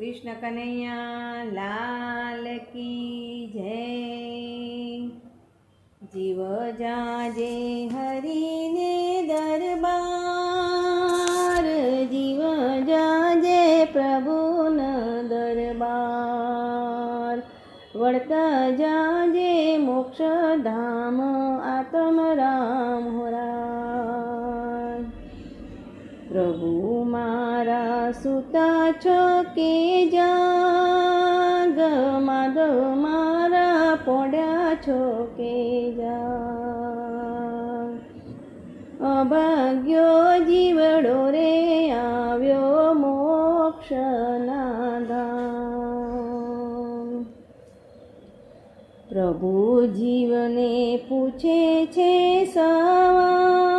કૃષ્ણ કનૈયા, લાલ કી જય. જીવ જાજે હરીને દરબાર. જીવ જાજે પ્રભુન દરબાર. વળતા જાજે મોક્ષધામ આત્મ રામ હોરા. પ્રભુ કે જાગ, માધવ મારા પોડ્યા છો કે જા અભાગ્યો જીવડો રે, આવ્યો મોક્ષના ધામ. પ્રભુ જીવને પૂછે છે સવાલ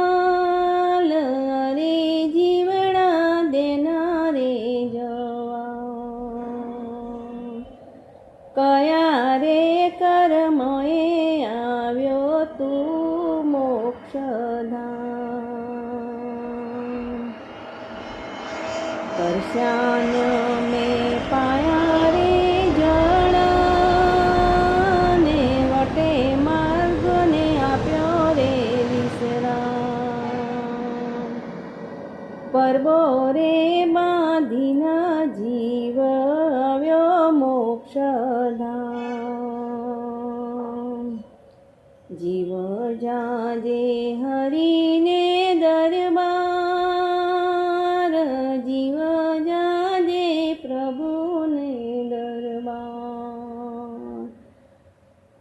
કયા રે કર્મએ આવ્યો તું મોક્ષધામ? દર્શન પરબો રે બાંધીના જીવ આવ્યો મોક્ષધામ. જીવ જાજે હરીને દરબાર જીવ જાજે પ્રભુને દરબાર.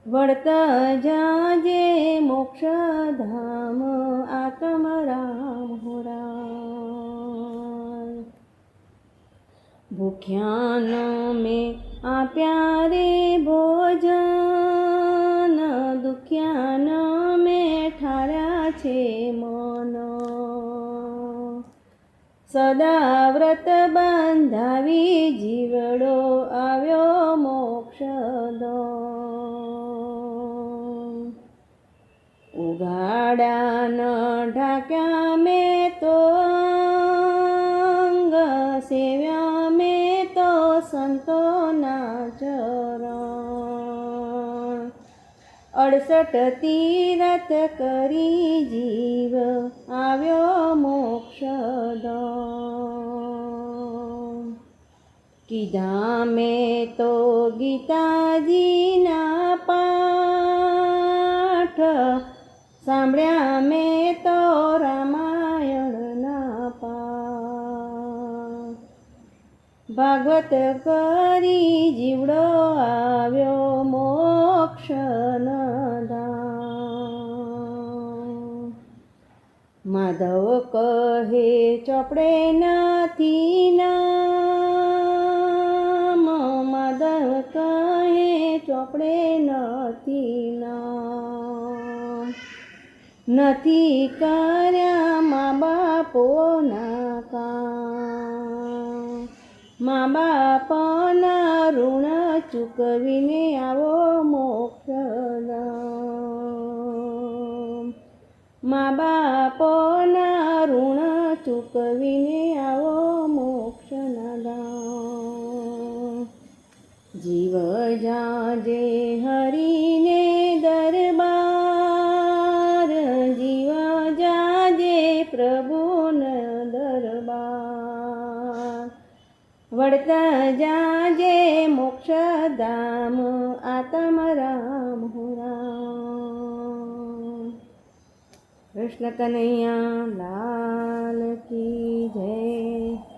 વળતા જાજે મોક્ષધામ આત્મ ભૂખ્યાનો મેં આપ્યા રે ભોજન દુખ્યાનો મેં ઠાર્યા છે મનો. સદા વ્રત બાંધાવી જીવડો આવ્યો મોક્ષદો ઉગાડા ન ઢાક્યા ચરણ અડસઠ તીરથ કરી જીવ, આવ્યો મોક્ષદ કીધા મેં તો ગીતાજીના પાઠ, સાંભળ્યા મેં તો રામાયણના ભાગવત કરી જીવડો આવ્યો મોક્ષન ધામ માધવ કહે, ચોપડે નથી નામ. માધવ કહે, ચોપડે નથી નામ. નથી કર્યા મા બાપોના કામ. મા બાપના ઋણ ચૂકવીને આવો મોક્ષ મા બાપના ઋણ ચૂકવીને આવો મોક્ષના ધામ જીવ જાજે હરીને વળતા જાજે મોક્ષધામ આતમ રામ રામ કૃષ્ણ કનૈયા લાલ કી જય.